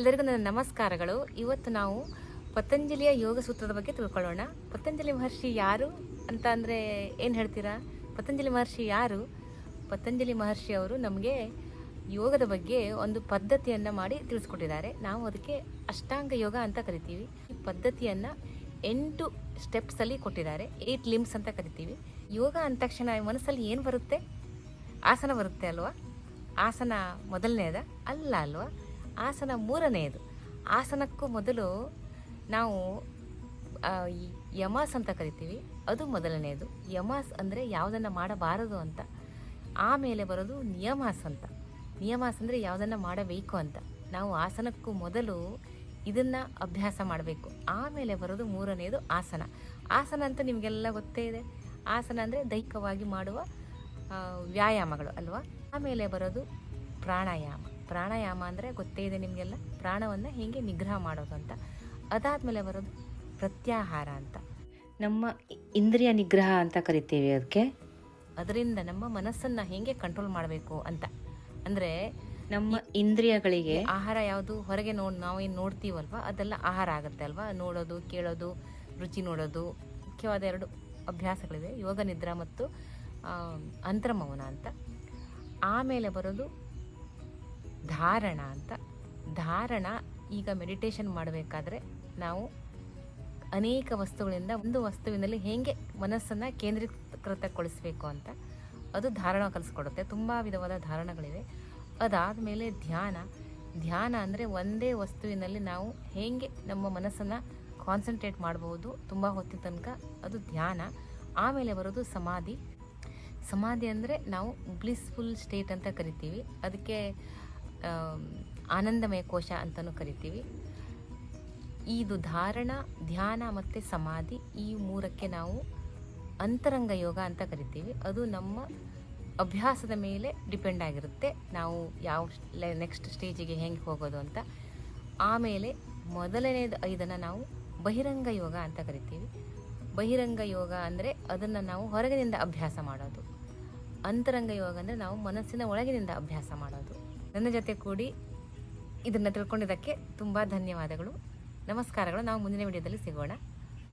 ಎಲ್ಲರಿಗೂ ನನ್ನ ನಮಸ್ಕಾರಗಳು. ಇವತ್ತು ನಾವು ಪತಂಜಲಿಯ ಯೋಗ ಸೂತ್ರದ ಬಗ್ಗೆ ತಿಳ್ಕೊಳ್ಳೋಣ. ಪತಂಜಲಿ ಮಹರ್ಷಿ ಯಾರು ಅಂತ ಅಂದರೆ ಏನು ಹೇಳ್ತೀರಾ? ಪತಂಜಲಿ ಮಹರ್ಷಿ ಯಾರು? ಪತಂಜಲಿ ಮಹರ್ಷಿ ಅವರು ನಮಗೆ ಯೋಗದ ಬಗ್ಗೆ ಒಂದು ಪದ್ಧತಿಯನ್ನು ಮಾಡಿ ತಿಳಿಸ್ಕೊಟ್ಟಿದ್ದಾರೆ. ನಾವು ಅದಕ್ಕೆ ಅಷ್ಟಾಂಗ ಯೋಗ ಅಂತ ಕರಿತೀವಿ. ಈ ಪದ್ಧತಿಯನ್ನು ಎಂಟು ಸ್ಟೆಪ್ಸಲ್ಲಿ ಕೊಟ್ಟಿದ್ದಾರೆ. ಏಟ್ ಲಿಮ್ಸ್ ಅಂತ ಕರಿತೀವಿ. ಯೋಗ ಅಂದ ತಕ್ಷಣ ಮನಸ್ಸಲ್ಲಿ ಏನು ಬರುತ್ತೆ? ಆಸನ ಬರುತ್ತೆ ಅಲ್ವಾ? ಆಸನ ಮೊದಲನೇದ? ಅಲ್ಲ ಅಲ್ವಾ? ಆಸನ ಮೂರನೆಯದು. ಆಸನಕ್ಕೂ ಮೊದಲು ನಾವು ಯಮಾಸ್ ಅಂತ ಕರಿತೀವಿ. ಅದು ಮೊದಲನೆಯದು. ಯಮಾಸ್ ಅಂದರೆ ಯಾವುದನ್ನು ಮಾಡಬಾರದು ಅಂತ. ಆಮೇಲೆ ಬರೋದು ನಿಯಮಾಸ್ ಅಂತ. ನಿಯಮಾಸ್ ಅಂದರೆ ಯಾವುದನ್ನು ಮಾಡಬೇಕು ಅಂತ. ನಾವು ಆಸನಕ್ಕೂ ಮೊದಲು ಇದನ್ನು ಅಭ್ಯಾಸ ಮಾಡಬೇಕು. ಆಮೇಲೆ ಬರೋದು ಮೂರನೆಯದು ಆಸನ. ಆಸನ ಅಂತ ನಿಮಗೆಲ್ಲ ಗೊತ್ತೇ ಇದೆ. ಆಸನ ಅಂದರೆ ದೈಹಿಕವಾಗಿ ಮಾಡುವ ವ್ಯಾಯಾಮಗಳು ಅಲ್ವಾ? ಆಮೇಲೆ ಬರೋದು ಪ್ರಾಣಾಯಾಮ. ಪ್ರಾಣಾಯಾಮ ಅಂದರೆ ಗೊತ್ತೇ ಇದೆ ನಿಮಗೆಲ್ಲ? ಪ್ರಾಣವನ್ನು ಹೇಗೆ ನಿಗ್ರಹ ಮಾಡೋದು ಅಂತ. ಅದಾದಮೇಲೆ ಬರೋದು ಪ್ರತ್ಯಾಹಾರ ಅಂತ. ನಮ್ಮ ಇಂದ್ರಿಯ ನಿಗ್ರಹ ಅಂತ ಕರಿತೀವಿ ಅದಕ್ಕೆ ಅದರಿಂದ ನಮ್ಮ ಮನಸ್ಸನ್ನು ಹೇಗೆ ಕಂಟ್ರೋಲ್ ಮಾಡಬೇಕು ಅಂತ. ಅಂದರೆ ನಮ್ಮ ಇಂದ್ರಿಯಗಳಿಗೆ ಆಹಾರ ಯಾವುದು ಹೊರಗೆ ನೋಡಿ ಏನು ನೋಡ್ತೀವಲ್ವ? ಅದೆಲ್ಲ ಆಹಾರ ಆಗುತ್ತೆ ಅಲ್ವಾ? ನೋಡೋದು ಕೇಳೋದು ರುಚಿ ನೋಡೋದು ಮುಖ್ಯವಾದ ಎರಡು ಅಭ್ಯಾಸಗಳಿವೆ. ಯೋಗ ನಿದ್ರಾ ಮತ್ತು ಅಂತರ್ಮೌನ ಅಂತ. ಆಮೇಲೆ ಬರೋದು ಧಾರಣ ಅಂತ. ಧಾರಣ ಈಗ ಮೆಡಿಟೇಷನ್ ಮಾಡಬೇಕಾದ್ರೆ ನಾವು ಅನೇಕ ವಸ್ತುಗಳಿಂದ ಒಂದು ವಸ್ತುವಿನಲ್ಲಿ ಹೇಗೆ ಮನಸ್ಸನ್ನು ಕೇಂದ್ರೀಕೃತಗೊಳಿಸಬೇಕು ಅಂತ ಅದು ಧಾರಣ ಕಲಿಸ್ಕೊಡುತ್ತೆ. ತುಂಬ ವಿಧವಾದ ಧಾರಣಗಳಿವೆ. ಅದಾದಮೇಲೆ ಧ್ಯಾನ. ಧ್ಯಾನ ಅಂದರೆ ಒಂದೇ ವಸ್ತುವಿನಲ್ಲಿ ನಾವು ಹೇಗೆ ನಮ್ಮ ಮನಸ್ಸನ್ನು ಕಾನ್ಸಂಟ್ರೇಟ್ ಮಾಡ್ಬೋದು ತುಂಬ ಹೊತ್ತಿನ ತನಕ ಅದು ಧ್ಯಾನ. ಆಮೇಲೆ ಬರೋದು ಸಮಾಧಿ. ಸಮಾಧಿ ಅಂದರೆ ನಾವು ಬ್ಲಿಸ್ಫುಲ್ ಸ್ಟೇಟ್ ಅಂತ ಕರಿತೀವಿ. ಅದಕ್ಕೆ ಆನಂದಮಯ ಕೋಶ ಅಂತಲೂ ಕರಿತೀವಿ. ಇದು ಧಾರಣ, ಧ್ಯಾನ ಮತ್ತು ಸಮಾಧಿ ಈ ಮೂರಕ್ಕೆ ನಾವು ಅಂತರಂಗ ಯೋಗ ಅಂತ ಕರಿತೀವಿ. ಅದು ನಮ್ಮ ಅಭ್ಯಾಸದ ಮೇಲೆ ಡಿಪೆಂಡ್ ಆಗಿರುತ್ತೆ. ನಾವು ಯಾವ ನೆಕ್ಸ್ಟ್ ಸ್ಟೇಜಿಗೆ ಹೆಂಗೆ ಹೋಗೋದು ಅಂತ. ಆಮೇಲೆ ಮೊದಲನೇದು ಐದನ್ನು ನಾವು ಬಹಿರಂಗ ಯೋಗ ಅಂತ ಕರಿತೀವಿ. ಬಹಿರಂಗ ಯೋಗ ಅಂದರೆ ಅದನ್ನು ನಾವು ಹೊರಗಿನಿಂದ ಅಭ್ಯಾಸ ಮಾಡೋದು. ಅಂತರಂಗ ಯೋಗ ಅಂದರೆ ನಾವು ಮನಸ್ಸಿನ ಒಳಗಿನಿಂದ ಅಭ್ಯಾಸ ಮಾಡೋದು. ನನ್ನ ಜೊತೆ ಕೂಡಿ ಇದನ್ನು ತಿಳ್ಕೊಂಡಿದ್ದಕ್ಕೆ ತುಂಬ ಧನ್ಯವಾದಗಳು. ನಮಸ್ಕಾರಗಳು. ನಾವು ಮುಂದಿನ ವಿಡಿಯೋದಲ್ಲಿ ಸಿಗೋಣ.